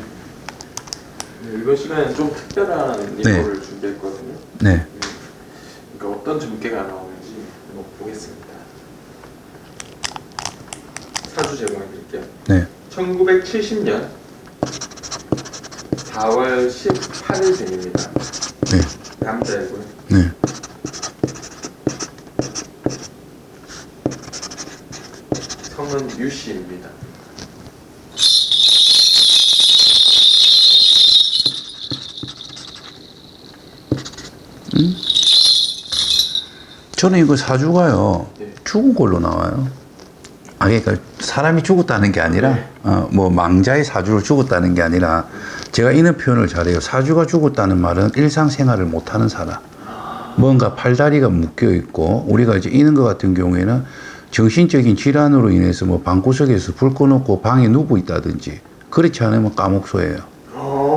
네, 이번 시간에는 좀 특별한 네. 예고를 준비했거든요. 네. 그러니까 어떤 전개가 나오는지 한번 보겠습니다. 사주 제공해 드릴게요. 네. 1970년 4월 18일 생입니다. 네. 남자이고요. 네. 성은 유 씨입니다. 저는 이거 사주가요. 네. 죽은 걸로 나와요. 아, 그러니까 사람이 죽었다는 게 아니라, 네. 어, 뭐 망자의 사주로 죽었다는 게 아니라, 제가 이런 표현을 잘해요. 사주가 죽었다는 말은 일상생활을 못하는 사람. 뭔가 팔다리가 묶여 있고, 우리가 이제 이런 것 같은 경우에는 정신적인 질환으로 인해서 뭐 방구석에서 불 꺼놓고 방에 누워 있다든지, 그렇지 않으면 감옥소예요.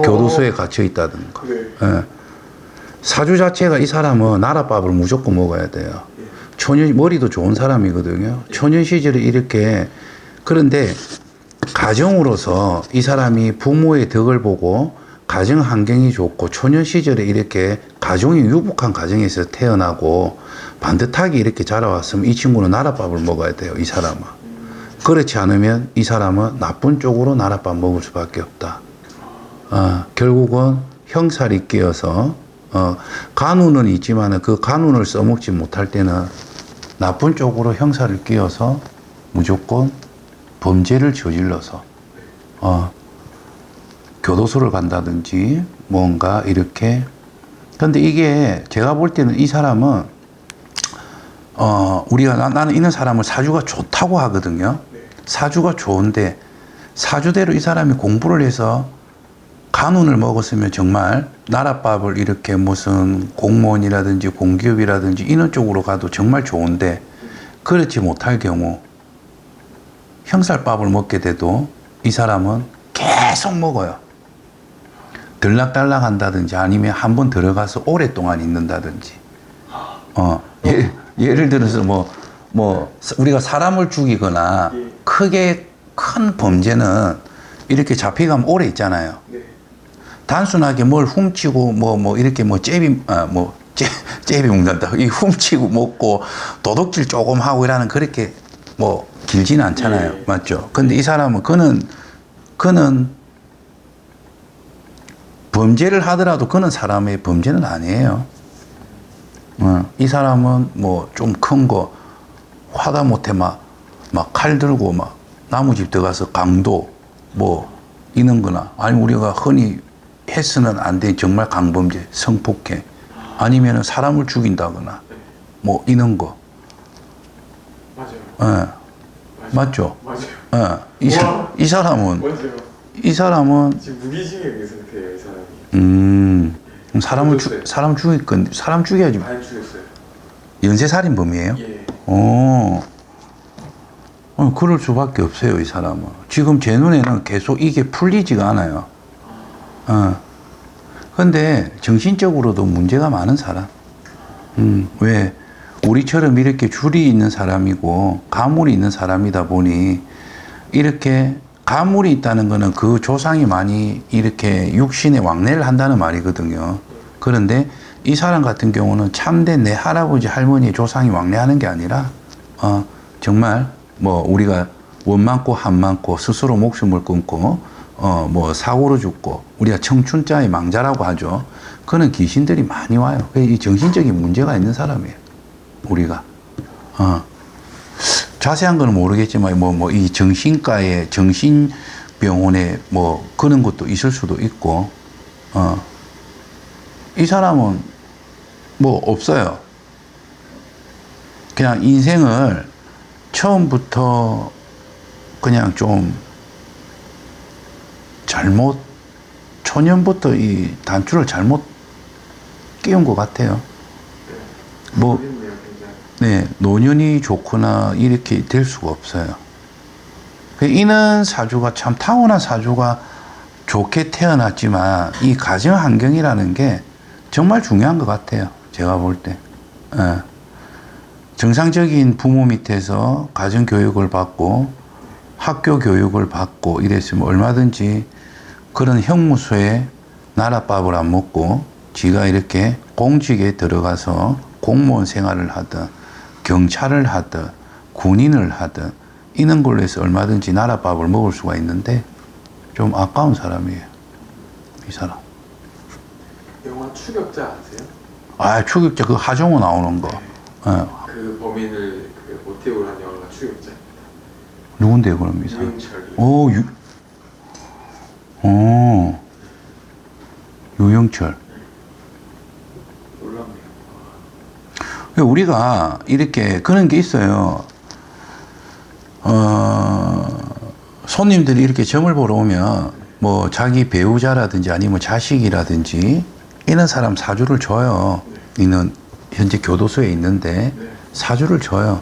교도소에 갇혀 있다든가. 네. 예. 사주 자체가 이 사람은 나라밥을 무조건 먹어야 돼요. 초년 머리도 좋은 사람이거든요. 초년 시절에 이렇게 그런데 가정으로서 이 사람이 부모의 덕을 보고 가정 환경이 좋고 초년 시절에 이렇게 가정이 유복한 가정에서 태어나고 반듯하게 이렇게 자라왔으면 이 친구는 나라밥을 먹어야 돼요. 이 사람은. 그렇지 않으면 이 사람은 나쁜 쪽으로 나라밥 먹을 수밖에 없다. 어, 결국은 형살이 끼어서 어, 간운은 있지만 그 간운을 써먹지 못할 때는 나쁜 쪽으로 형사를 끼어서 무조건 범죄를 저질러서 어, 교도소를 간다든지 뭔가 이렇게 근데 이게 제가 볼 때는 이 사람은 어, 우리가 나, 나는 이런 사람을 사주가 좋다고 하거든요. 사주가 좋은데 사주대로 이 사람이 공부를 해서 간운을 먹었으면 정말 나라밥을 이렇게 무슨 공무원이라든지 공기업이라든지 이런 쪽으로 가도 정말 좋은데 그렇지 못할 경우 형살밥을 먹게 돼도 이 사람은 계속 먹어요. 들락달락 한다든지 아니면 한 번 들어가서 오랫동안 있는다든지. 어, 예, 예를 들어서 뭐, 뭐, 우리가 사람을 죽이거나 예. 크게 큰 범죄는 이렇게 잡혀가면 오래 있잖아요. 네. 단순하게 뭘 훔치고 뭐뭐 이렇게 뭐 잽이 아뭐 잽이 먹는다 이 훔치고 먹고 도둑질 조금 하고 이라는 그렇게 뭐 길지는 않잖아요 예. 맞죠 근데 이 사람은 그는 그는 범죄를 하더라도 그는 사람의 범죄는 아니에요 어, 이 사람은 뭐 좀 큰 거 화다 못해 막 막 칼 들고 막 나무집 들어가서 강도 뭐 이런 거나 아니면 우리가 흔히 해서는 안 돼 정말 강범죄 성폭행 아니면은 사람을 죽인다거나 뭐 이런 거 맞아요. 예. 맞죠 맞아요. 예. 이, 사, 우와. 이 사람은 맞아요. 이 사람은 지금 무기징역인 상태예요, 이 사람이. 음 그럼 사람을 죽 죽였어요. 사람 죽일 건 사람 죽여야지 많이 죽였어요. 연쇄 살인범이에요 예. 어. 어, 그럴 수밖에 없어요, 이 사람은. 지금 제 눈에는 계속 이게 풀리지가 않아요. 어. 근데 정신적으로도 문제가 많은 사람. 음, 왜? 우리처럼 이렇게 줄이 있는 사람이고 가물이 있는 사람이다 보니 이렇게 가물이 있다는 거는 그 조상이 많이 이렇게 육신에 왕래를 한다는 말이거든요. 그런데 이 사람 같은 경우는 참된 내 할아버지 할머니의 조상이 왕래하는 게 아니라 어, 정말 뭐 우리가 원 많고 한 많고 스스로 목숨을 끊고 어, 뭐 사고로 죽고 우리가 청춘자의 망자라고 하죠. 그는 귀신들이 많이 와요. 그이 정신적인 문제가 있는 사람이에요. 우리가. 어. 자세한 거는 모르겠지만 뭐 뭐 이 정신과에 정신 병원에 뭐 그런 것도 있을 수도 있고 어. 이 사람은 뭐 없어요. 그냥 인생을 처음부터 그냥 좀 잘못 초년부터 이 단추를 잘못 끼운 것 같아요. 뭐. 네, 노년이 좋거나 이렇게 될 수가 없어요. 그 이는 사주가 참 타고난 사주가 좋게 태어났지만 이 가정 환경이라는 게 정말 중요한 것 같아요. 제가 볼 때. 예. 정상적인 부모 밑에서 가정 교육을 받고 학교 교육을 받고 이랬으면 얼마든지 그런 형무소에 나라밥을 안 먹고 지가 이렇게 공직에 들어가서 공무원 생활을 하든 경찰을 하든 군인을 하든 이런 걸로 해서 얼마든지 나라밥을 먹을 수가 있는데 좀 아까운 사람이에요. 이 사람. 영화 추격자 아세요? 아, 추격자 그 하정우 나오는 거. 어, 그 범인을 그 모티브로 한 영화가 추격자입니다. 누군데요, 그럼 이 사람? 유영철. 오, 유, 유영철. 그러니까 우리가 이렇게 그런 게 있어요. 어, 손님들이 이렇게 점을 보러 오면 뭐 자기 배우자라든지 아니면 자식이라든지 이런 사람 사주를 줘요. 있는 현재 교도소에 있는데 네. 사주를 줘요.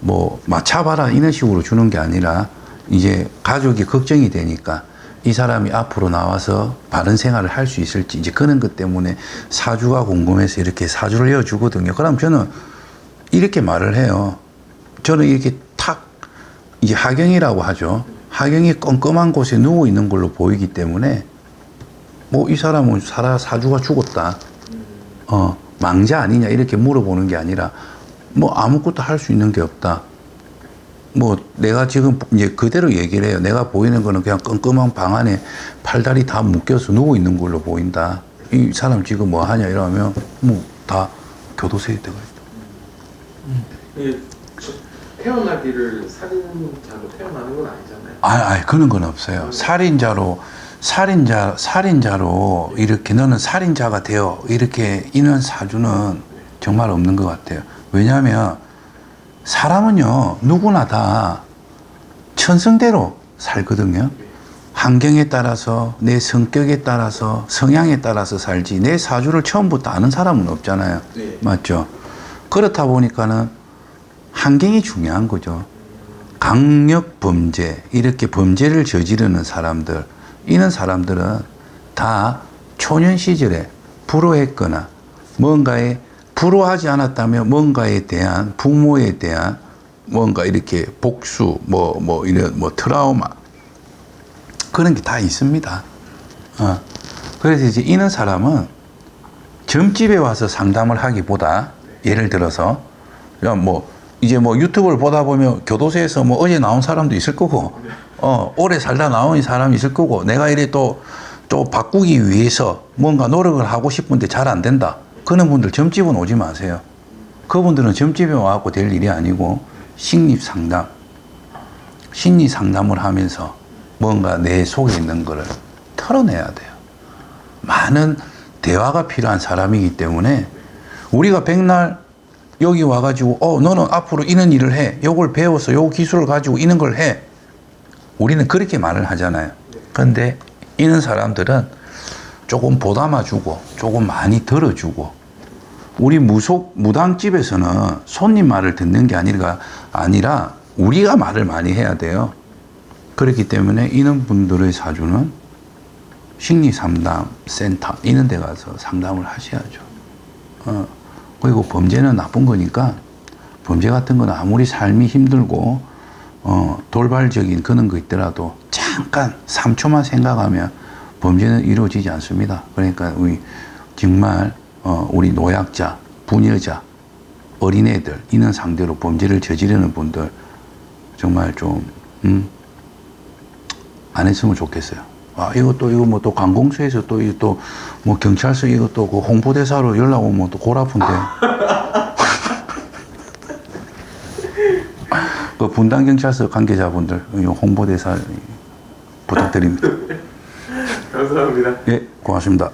뭐 맞춰봐라 이런 식으로 주는 게 아니라 이제 가족이 걱정이 되니까 이 사람이 앞으로 나와서 바른 생활을 할 수 있을지 이제 그런 것 때문에 사주가 궁금해서 이렇게 사주를 이어주거든요. 그럼 저는 이렇게 말을 해요. 저는 이렇게 탁 이제 하경이라고 하죠. 하경이 껌껌한 곳에 누워 있는 걸로 보이기 때문에 뭐 이 사람은 살아 사주가 죽었다. 어 망자 아니냐 이렇게 물어보는 게 아니라 뭐 아무것도 할 수 있는 게 없다. 뭐 내가 지금 이제 그대로 얘기를 해요. 내가 보이는 거는 그냥 껌껌한 방 안에 팔다리 다 묶여서 누워 있는 걸로 보인다. 이 사람 지금 뭐 하냐 이러면 뭐 다 교도소에 들어가 있다. 이 저- 태어나기를 살인자로 태어나는 건 아니잖아요. 아, 아, 그런 건 없어요. 살인자로 살인자 살인자로 이렇게 너는 살인자가 되어 이렇게 이런 사주는 정말 없는 것 같아요. 왜냐하면 사람은요 누구나 다 천성대로 살거든요. 환경에 따라서 내 성격에 따라서 성향에 따라서 살지 내 사주를 처음부터 아는 사람은 없잖아요. 네. 맞죠? 그렇다 보니까는 환경이 중요한 거죠. 강력 범죄, 이렇게 범죄를 저지르는 사람들, 이런 사람들은 다 초년 시절에 불효했거나 뭔가에 불효하지 않았다면 뭔가에 대한 부모에 대한 뭔가 이렇게 복수, 뭐, 뭐, 이런, 뭐, 트라우마, 그런 게 다 있습니다. 어. 그래서 이제 이런 사람은 점집에 와서 상담을 하기보다 예를 들어서 야, 뭐 이제 뭐 유튜브를 보다 보면 교도소에서 뭐 어제 나온 사람도 있을 거고 어 오래 살다 나온 사람이 있을 거고 내가 이래 또또 바꾸기 위해서 뭔가 노력을 하고 싶은데 잘 안 된다 그런 분들 점집은 오지 마세요. 그분들은 점집에 와갖고 될 일이 아니고 심리 상담 심리 상담을 하면서 뭔가 내 속에 있는 거를 털어내야 돼요. 많은 대화가 필요한 사람이기 때문에 우리가 백날 여기 와가지고 어 너는 앞으로 이런 일을 해. 요걸 배워서 요 기술을 가지고 이런 걸 해. 우리는 그렇게 말을 하잖아요. 그런데 이런 사람들은 조금 보담아주고 조금 많이 들어주고 우리 무속 무당집에서는 손님 말을 듣는 게 아니라 아니라 우리가 말을 많이 해야 돼요 그렇기 때문에 이런 분들의 사주는 심리 상담 센터 이런 데 가서 상담을 하셔야죠. 어, 그리고 범죄는 나쁜 거니까 범죄 같은 건 아무리 삶이 힘들고 어, 돌발적인 그런 거 있더라도 잠깐 3초만 생각하면 범죄는 이루어지지 않습니다. 그러니까 우리 정말 어, 우리 노약자, 부녀자, 어린애들 이런 상대로 범죄를 저지르는 분들 정말 좀 음, 안 했으면 좋겠어요. 아, 이것도, 이거 뭐 또 관공서에서 또, 이거 또, 뭐 경찰서 이것도 그 홍보대사로 연락 오면 또골 아픈데. 그 분당 경찰서 관계자분들, 이 홍보대사 부탁드립니다. 감사합니다. 예, 고맙습니다.